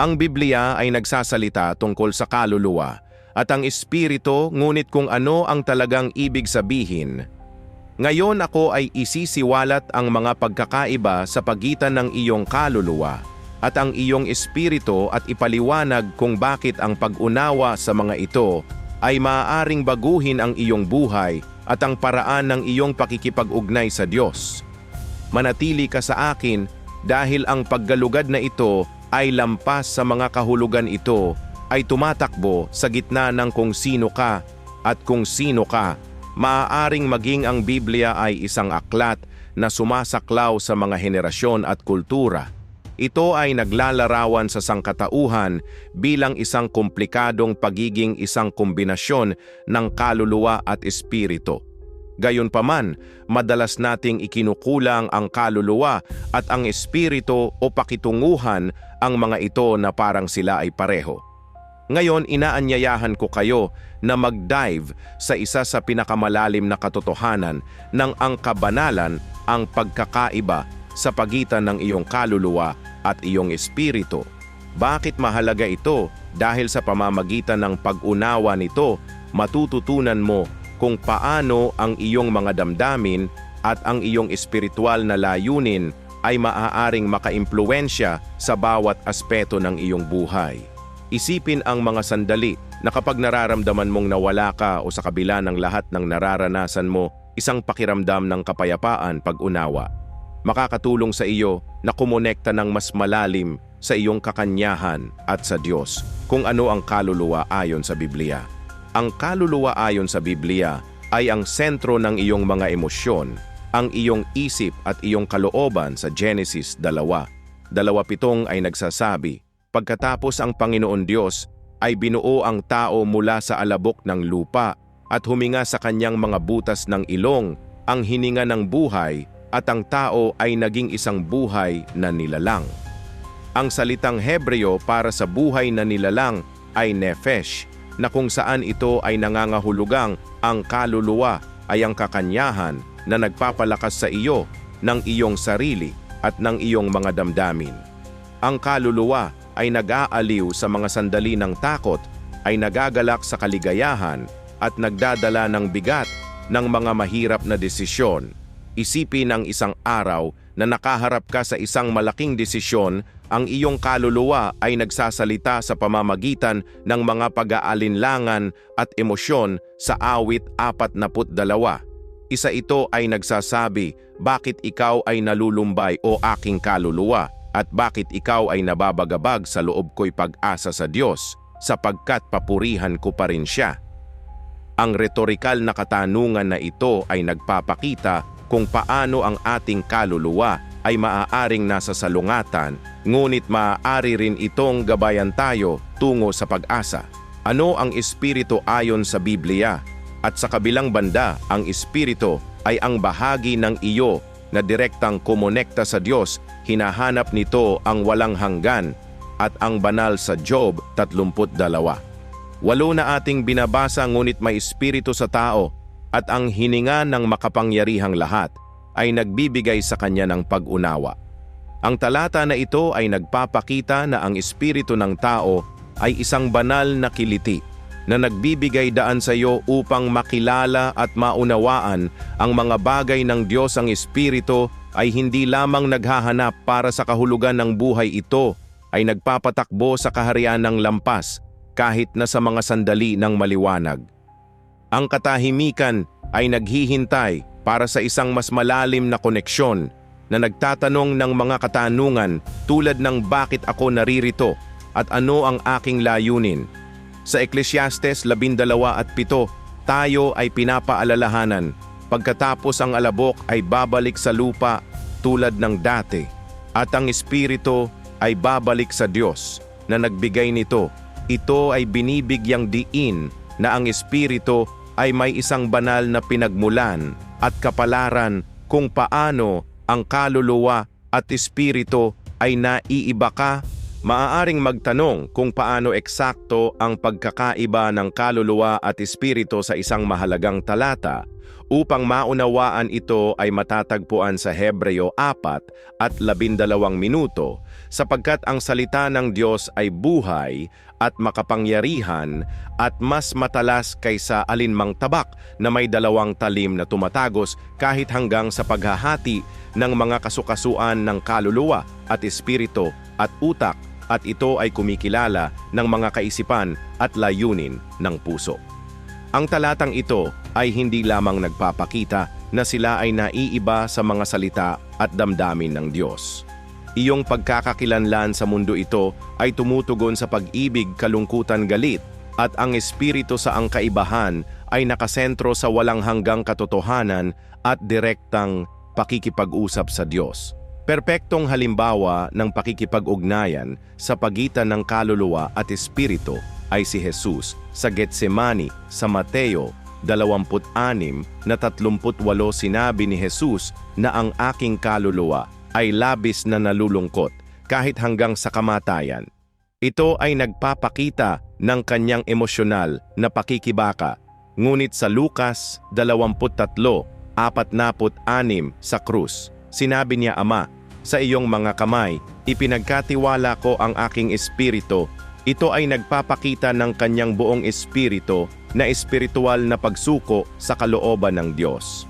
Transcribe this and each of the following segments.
Ang Biblia ay nagsasalita tungkol sa kaluluwa at ang espiritu ngunit kung ano ang talagang ibig sabihin. Ngayon ako ay isisiwalat ang mga pagkakaiba sa pagitan ng iyong kaluluwa at ang iyong espiritu at ipaliwanag kung bakit ang pag-unawa sa mga ito ay maaaring baguhin ang iyong buhay at ang paraan ng iyong pakikipag-ugnay sa Diyos. Manatili ka sa akin dahil ang paggalugad na ito ay lampas sa mga kahulugan ito ay tumatakbo sa gitna ng kung sino ka at kung sino ka maaaring maging ang Biblia ay isang aklat na sumasaklaw sa mga henerasyon at kultura. Ito ay naglalarawan sa sangkatauhan bilang isang komplikadong pagiging isang kombinasyon ng kaluluwa at espiritu. Gayunpaman, madalas nating ikinukulang ang kaluluwa at ang espiritu o pakitunguhan ang mga ito na parang sila ay pareho. Ngayon, inaanyayahan ko kayo na mag-dive sa isa sa pinakamalalim na katotohanan ng ang kabanalan ang pagkakaiba sa pagitan ng iyong kaluluwa at iyong espiritu. Bakit mahalaga ito? Dahil sa pamamagitan ng pag-unawa nito, matututunan mo kung paano ang iyong mga damdamin at ang iyong espiritual na layunin ay maaaring makaimpluensya sa bawat aspeto ng iyong buhay. Isipin ang mga sandali na kapag nararamdaman mong nawala ka o sa kabila ng lahat ng nararanasan mo, isang pakiramdam ng kapayapaan pag-unawa. Makakatulong sa iyo na kumonekta ng mas malalim sa iyong kakanyahan at sa Diyos kung ano ang kaluluwa ayon sa Biblia. Ang kaluluwa ayon sa Biblia ay ang sentro ng iyong mga emosyon, ang iyong isip at iyong kalooban sa Genesis 2. Dalawa pitong ay nagsasabi, Pagkatapos ang Panginoon Diyos ay binuo ang tao mula sa alabok ng lupa at huminga sa kanyang mga butas ng ilong, ang hininga ng buhay at ang tao ay naging isang buhay na nilalang. Ang salitang Hebreo para sa buhay na nilalang ay nefesh, na kung saan ito ay nangangahulugang ang kaluluwa ay ang kakanyahan na nagpapalakas sa iyo ng iyong sarili at ng iyong mga damdamin. Ang kaluluwa ay nag-aaliw sa mga sandali ng takot, ay nagagalak sa kaligayahan at nagdadala ng bigat ng mga mahirap na desisyon. Isipin ang isang araw na nakaharap ka sa isang malaking desisyon, ang iyong kaluluwa ay nagsasalita sa pamamagitan ng mga pag-aalinlangan at emosyon sa awit 42. Isa ito ay nagsasabi, bakit ikaw ay nalulumbay o aking kaluluwa? at bakit ikaw ay nababagabag sa loob ko'y pag-asa sa Diyos sapagkat papurihan ko pa rin siya. Ang retorikal na katanungan na ito ay nagpapakita kung paano ang ating kaluluwa ay maaaring nasa salungatan, ngunit maaari rin itong gabayan tayo tungo sa pag-asa. Ano ang espiritu ayon sa Biblia? At sa kabilang banda, ang espiritu ay ang bahagi ng iyo na direktang kumonekta sa Diyos, hinahanap nito ang walang hanggan at ang banal sa Job 32. Walo na ating binabasa ngunit may espiritu sa tao at ang hininga ng makapangyarihang lahat ay nagbibigay sa kanya ng pag-unawa. Ang talata na ito ay nagpapakita na ang espiritu ng tao ay isang banal na kiliti na nagbibigay daan sa iyo upang makilala at maunawaan ang mga bagay ng Diyos ang Espiritu ay hindi lamang naghahanap para sa kahulugan ng buhay ito, ay nagpapatakbo sa kaharian ng lampas kahit na sa mga sandali ng maliwanag. Ang katahimikan ay naghihintay para sa isang mas malalim na koneksyon na nagtatanong ng mga katanungan tulad ng bakit ako naririto at ano ang aking layunin sa Ecclesiastes 12 at 7, tayo ay pinapaalalahanan. Pagkatapos ang alabok ay babalik sa lupa tulad ng dati at ang espiritu ay babalik sa Diyos na nagbigay nito. Ito ay binibigyang diin na ang espiritu ay may isang banal na pinagmulan at kapalaran kung paano ang kaluluwa at espiritu ay naiiba ka Maaaring magtanong kung paano eksakto ang pagkakaiba ng kaluluwa at espiritu sa isang mahalagang talata Upang maunawaan ito ay matatagpuan sa Hebreo 4 at 12 minuto, sapagkat ang salita ng Diyos ay buhay at makapangyarihan at mas matalas kaysa alinmang tabak na may dalawang talim na tumatagos kahit hanggang sa paghahati ng mga kasukasuan ng kaluluwa at espiritu at utak at ito ay kumikilala ng mga kaisipan at layunin ng puso. Ang talatang ito ay hindi lamang nagpapakita na sila ay naiiba sa mga salita at damdamin ng Diyos. Iyong pagkakakilanlan sa mundo ito ay tumutugon sa pag-ibig, kalungkutan, galit, at ang espiritu sa ang kaibahan ay nakasentro sa walang hanggang katotohanan at direktang pakikipag-usap sa Diyos. Perpektong halimbawa ng pakikipag-ugnayan sa pagitan ng kaluluwa at espiritu ay si Jesus sa Getsemani sa Mateo 26 na 38 sinabi ni Jesus na ang aking kaluluwa ay labis na nalulungkot kahit hanggang sa kamatayan. Ito ay nagpapakita ng kanyang emosyonal na pakikibaka. Ngunit sa Lucas 23, 46 sa krus, sinabi niya, Ama, sa iyong mga kamay, ipinagkatiwala ko ang aking espiritu. Ito ay nagpapakita ng kanyang buong espiritu na espiritual na pagsuko sa kalooban ng Diyos.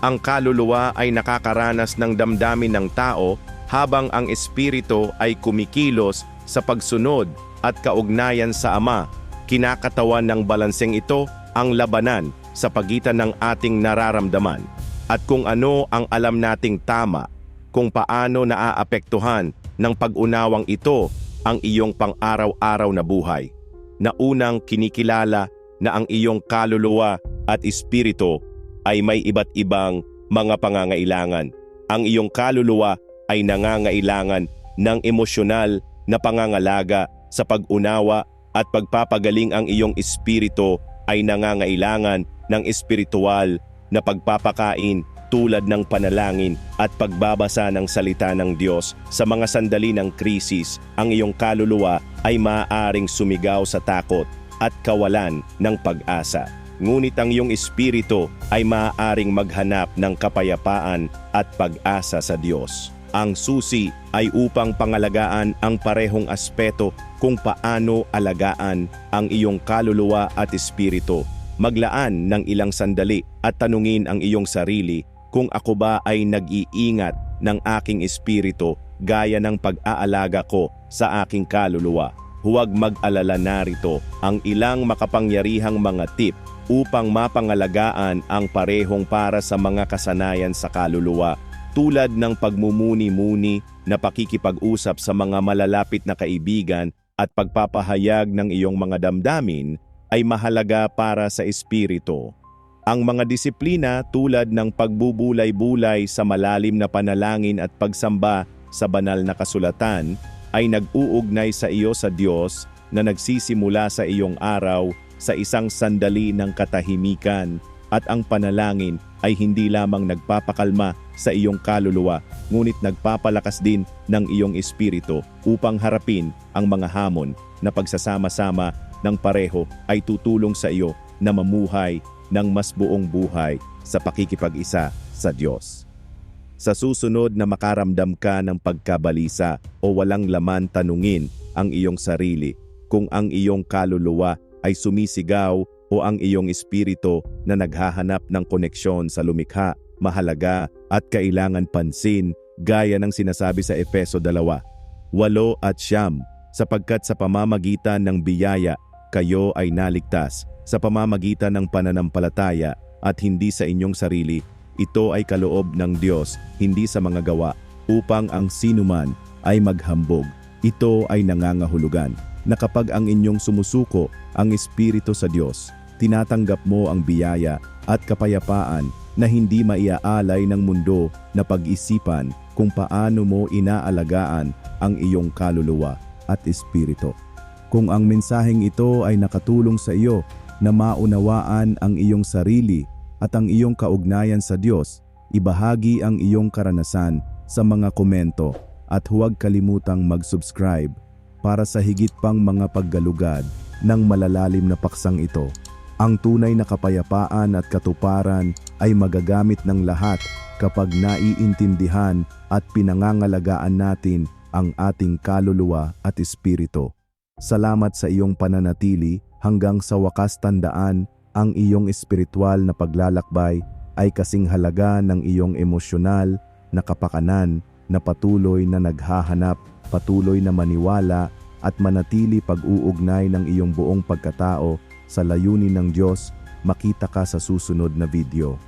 Ang kaluluwa ay nakakaranas ng damdamin ng tao habang ang espiritu ay kumikilos sa pagsunod at kaugnayan sa Ama. Kinakatawan ng balanseng ito ang labanan sa pagitan ng ating nararamdaman at kung ano ang alam nating tama, kung paano naaapektuhan ng pag-unawang ito ang iyong pang-araw-araw na buhay, na unang kinikilala na ang iyong kaluluwa at espiritu ay may iba't ibang mga pangangailangan. Ang iyong kaluluwa ay nangangailangan ng emosyonal na pangangalaga sa pag-unawa at pagpapagaling. Ang iyong espiritu ay nangangailangan ng espiritual na pagpapakain tulad ng panalangin at pagbabasa ng salita ng Diyos. Sa mga sandali ng krisis, ang iyong kaluluwa ay maaaring sumigaw sa takot at kawalan ng pag-asa. Ngunit ang iyong espiritu ay maaaring maghanap ng kapayapaan at pag-asa sa Diyos. Ang susi ay upang pangalagaan ang parehong aspeto kung paano alagaan ang iyong kaluluwa at espiritu. Maglaan ng ilang sandali at tanungin ang iyong sarili kung ako ba ay nag-iingat ng aking espiritu gaya ng pag-aalaga ko sa aking kaluluwa. Huwag mag-alala narito ang ilang makapangyarihang mga tip upang mapangalagaan ang parehong para sa mga kasanayan sa kaluluwa tulad ng pagmumuni-muni na pakikipag-usap sa mga malalapit na kaibigan at pagpapahayag ng iyong mga damdamin ay mahalaga para sa espiritu. Ang mga disiplina tulad ng pagbubulay-bulay sa malalim na panalangin at pagsamba sa banal na kasulatan ay nag-uugnay sa iyo sa Diyos na nagsisimula sa iyong araw sa isang sandali ng katahimikan at ang panalangin ay hindi lamang nagpapakalma sa iyong kaluluwa ngunit nagpapalakas din ng iyong espiritu upang harapin ang mga hamon na pagsasama-sama ng pareho ay tutulong sa iyo na mamuhay ng mas buong buhay sa pakikipag-isa sa Diyos. Sa susunod na makaramdam ka ng pagkabalisa o walang laman tanungin ang iyong sarili kung ang iyong kaluluwa ay sumisigaw o ang iyong espiritu na naghahanap ng koneksyon sa lumikha, mahalaga at kailangan pansin gaya ng sinasabi sa Efeso 2, walo at siyam, sapagkat sa pamamagitan ng biyaya kayo ay naligtas sa pamamagitan ng pananampalataya at hindi sa inyong sarili. Ito ay kaloob ng Diyos, hindi sa mga gawa, upang ang sinuman ay maghambog. Ito ay nangangahulugan na kapag ang inyong sumusuko ang Espiritu sa Diyos, tinatanggap mo ang biyaya at kapayapaan na hindi maiaalay ng mundo na pag-isipan kung paano mo inaalagaan ang iyong kaluluwa at espiritu. Kung ang mensaheng ito ay nakatulong sa iyo na maunawaan ang iyong sarili at ang iyong kaugnayan sa Diyos, ibahagi ang iyong karanasan sa mga komento at huwag kalimutang mag-subscribe para sa higit pang mga paggalugad ng malalalim na paksang ito. Ang tunay na kapayapaan at katuparan ay magagamit ng lahat kapag naiintindihan at pinangangalagaan natin ang ating kaluluwa at espiritu. Salamat sa iyong pananatili hanggang sa wakas tandaan ang iyong espiritual na paglalakbay ay kasing halaga ng iyong emosyonal na kapakanan na patuloy na naghahanap, patuloy na maniwala at manatili pag-uugnay ng iyong buong pagkatao sa layunin ng Diyos, makita ka sa susunod na video.